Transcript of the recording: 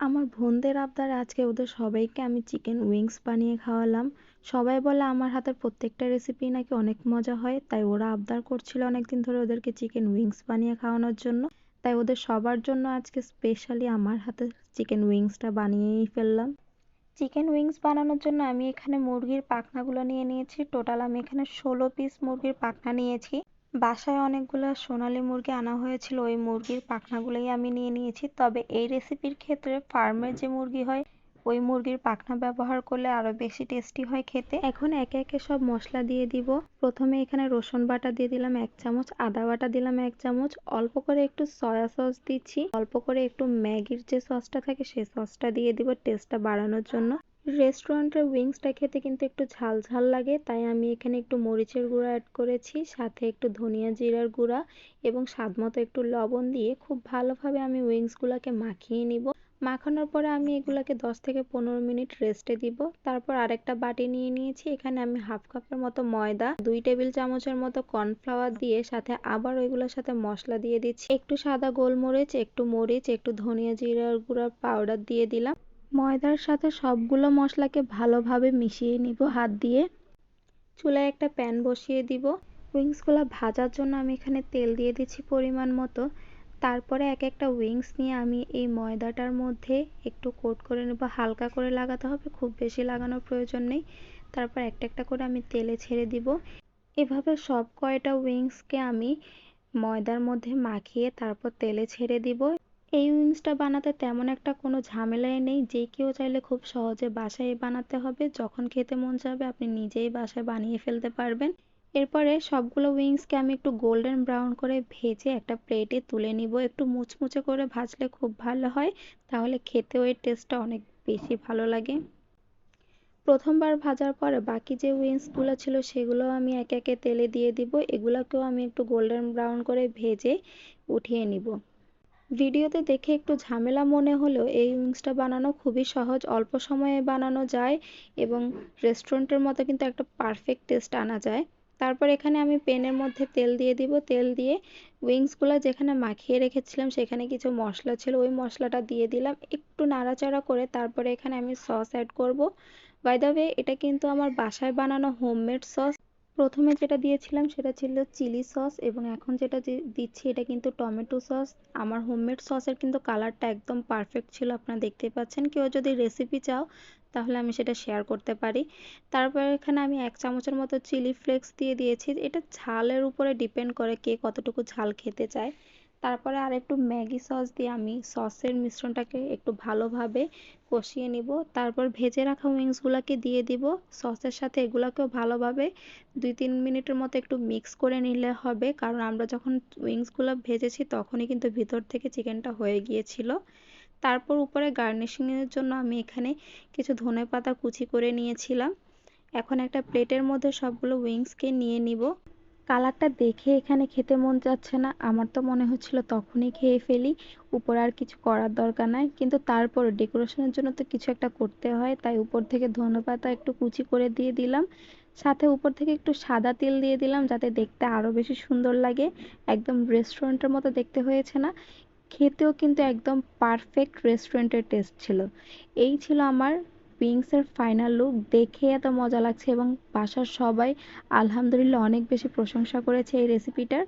আমার বোনদের আবদারে আজকে ওদের সবাইকে আমি চিকেন উইংস বানিয়ে খাওয়ালাম। সবাই বলে আমার হাতের প্রত্যেকটা রেসিপি নাকি অনেক মজা হয়, তাই ওরা আবদার করছিল অনেকদিন ধরে ওদেরকে চিকেন উইংস বানিয়ে খাওয়ানোর জন্য। তাই ওদের সবার জন্য আজকে স্পেশালি আমার হাতে চিকেন উইংসটা বানিয়েই ফেললাম। চিকেন উইংস বানানোর জন্য আমি এখানে মুরগির পাখনাগুলো নিয়ে নিয়েছি। টোটাল আমি এখানে ষোলো পিস মুরগির পাখনা নিয়েছি। বাসায় অনেকগুলো সোনালী মুরগি আনা হয়েছিল, ওই মুরগির পাখনাগুলোই আমি নিয়ে নিয়েছি। তবে এই রেসিপির ক্ষেত্রে ফার্মের যে মুরগি হয়, ওই মুরগির পাখনা ব্যবহার করলে আরও বেশি টেস্টি হয় খেতে। এখন একে একে সব মশলা দিয়ে দিব। প্রথমে এখানে রসুন বাটা দিয়ে দিলাম এক চামচ, আদা বাটা দিলাম এক চামচ, অল্প করে একটু সয়া সস দিচ্ছি। অল্প করে একটু ম্যাগির যে সসটা থাকে সেই সসটা দিয়ে দিব টেস্টটা বাড়ানোর জন্য। রেস্টুরেন্টের উইংসটা খেতে কিন্তু একটু ঝাল ঝাল লাগে, তাই আমি এখানে একটু মরিচের গুঁড়া অ্যাড করেছি, সাথে একটু ধনিয়া জিরার গুঁড়া এবং স্বাদ মতো একটু লবণ দিয়ে খুব ভালোভাবে আমি উইংসগুলোকে মাখিয়ে নিব। মাখানোর পরে আমি এগুলোকে দশ থেকে পনেরো মিনিট রেস্টে দিব। তারপর আরেকটা বাটি নিয়ে নিয়েছি, এখানে আমি হাফ কাপের মতো ময়দা, দুই টেবিল চামচের মতো কর্নফ্লাওয়ার দিয়ে সাথে আবার ওইগুলোর সাথে মশলা দিয়ে দিচ্ছি। একটু সাদা গোলমরিচ, একটু মরিচ, একটু ধনিয়া জিরার গুঁড়ার পাউডার দিয়ে দিলাম। ময়দার সাথে সবগুলো মশলাকে ভালোভাবে মিশিয়ে নিব হাত দিয়ে। চুলায় একটা প্যান বসিয়ে দিব। উইংসগুলো ভাজার জন্য আমি এখানে তেল দিয়ে দিচ্ছি পরিমাণ মতো। তারপরে এক একটা উইংস নিয়ে আমি এই ময়দাটার মধ্যে একটু কোট করে নেব। হালকা করে লাগাতে হবে, খুব বেশি লাগানোর প্রয়োজন নেই। তারপর একটা একটা করে আমি তেলে ছেড়ে দিব। এভাবে সব কয়টা উইংসকে আমি ময়দার মধ্যে মাখিয়ে তারপর তেলে ছেড়ে দিব। এই উইংসটা বানাতে তেমন একটা কোনো ঝামেলাই নেই। যে কেউ চাইলে খুব সহজে বাসায় বানাতে হবে। যখন খেতে মন চাবে আপনি নিজেই বাসায় বানিয়ে ফেলতে পারবেন। এরপরে সবগুলো উইংসকে আমি একটু গোল্ডেন ব্রাউন করে ভেজে একটা প্লেটে তুলে নিব। একটু মুচমুচে করে ভাজলে খুব ভালো হয়। তাহলে খেতেও এর টেস্টটা অনেক বেশি ভালো লাগে। প্রথমবার ভাজার পরে বাকি যে উইংসগুলো ছিল সেগুলো আমি একে একে তেলে দিয়ে দিব। এগুলোকেও আমি একটু গোল্ডেন ব্রাউন করে ভেজে উঠিয়ে নিব। ভিডিওতে দেখে একটু ঝামেলা মনে হলেও এই উইংসটা বানানো খুবই সহজ। অল্প সময়ে বানানো যায় এবং রেস্টুরেন্টের মতো কিন্তু একটা পারফেক্ট টেস্ট আনা যায়। তারপর এখানে আমি পেনের মধ্যে তেল দিয়ে দিব। তেল দিয়ে উইংসগুলো যেখানে মাখিয়ে রেখেছিলাম সেখানে কিছু মশলা ছিল, ওই মশলাটা দিয়ে দিলাম। একটু নাড়াচাড়া করে তারপরে এখানে আমি সস অ্যাড করব। বাই দ্য ওয়ে এটা কিন্তু আমার বাসায় বানানো হোমমেড সস প্রথমে যেটা দিয়েছিলাম সেটা ছিল চিলি সস এবং এখন যেটা দিচ্ছি এটা কিন্তু টমেটো সস। আমার হোমমেড সসের কিন্তু কালারটা একদম পারফেক্ট ছিল, আপনারা দেখতে পাচ্ছেন। কেউ যদি রেসিপি চাও, তাহলে আমি সেটা শেয়ার করতে পারি। তারপর এখানে আমি এক চামচের মতো চিলি ফ্লেক্স দিয়ে দিয়েছি। এটা ঝালের উপরে ডিপেন্ড করে কে কতটুকু ঝাল খেতে চায়। তারপরে আর একটু ম্যাগি সস দিয়ে আমি সসের মিশ্রণটাকে একটু ভালোভাবে কষিয়ে নিব। তারপর ভেজে রাখা উইংসগুলোকে দিয়ে দিব। সসের সাথে এগুলোকেও ভালোভাবে দুই তিন মিনিটের মতো একটু মিক্স করে নিলে হবে। কারণ আমরা যখন উইংসগুলো ভেজেছি তখনই কিন্তু ভিতর থেকে চিকেনটা হয়ে গিয়েছিল। তারপর উপরে গার্নিশিংয়ের জন্য আমি এখানে কিছু ধনে পাতা কুচি করে নিয়েছিলাম। এখন একটা প্লেটের মধ্যে সবগুলো উইংসকে নিয়ে নিব। কালারটা দেখে এখানে খেতে মন যাচ্ছে না। আমার তো মনে হচ্ছিল তখনই খেয়ে ফেলি। উপরে আর কিছু করার দরকার নাই। কিন্তু তারপর ডেকোরেশনের জন্য তো কিছু একটা করতে হয়। তাই উপর থেকে ধনে পাতা একটু কুচি করে দিয়ে দিলাম। সাথে উপর থেকে একটু সাদা তেল দিয়ে দিলাম যাতে দেখতে আরও বেশি সুন্দর লাগে। একদম রেস্টুরেন্টের মতো দেখতে হয়েছে না। খেতেও কিন্তু একদম পারফেক্ট রেস্টুরেন্টের টেস্ট ছিল। এই ছিল আমার উইংসের ফাইনাল লুক দেখে এত মজা লাগছে এবং বাসার সবাই আলহামদুলিল্লাহ অনেক বেশি প্রশংসা করেছে এই রেসিপিটার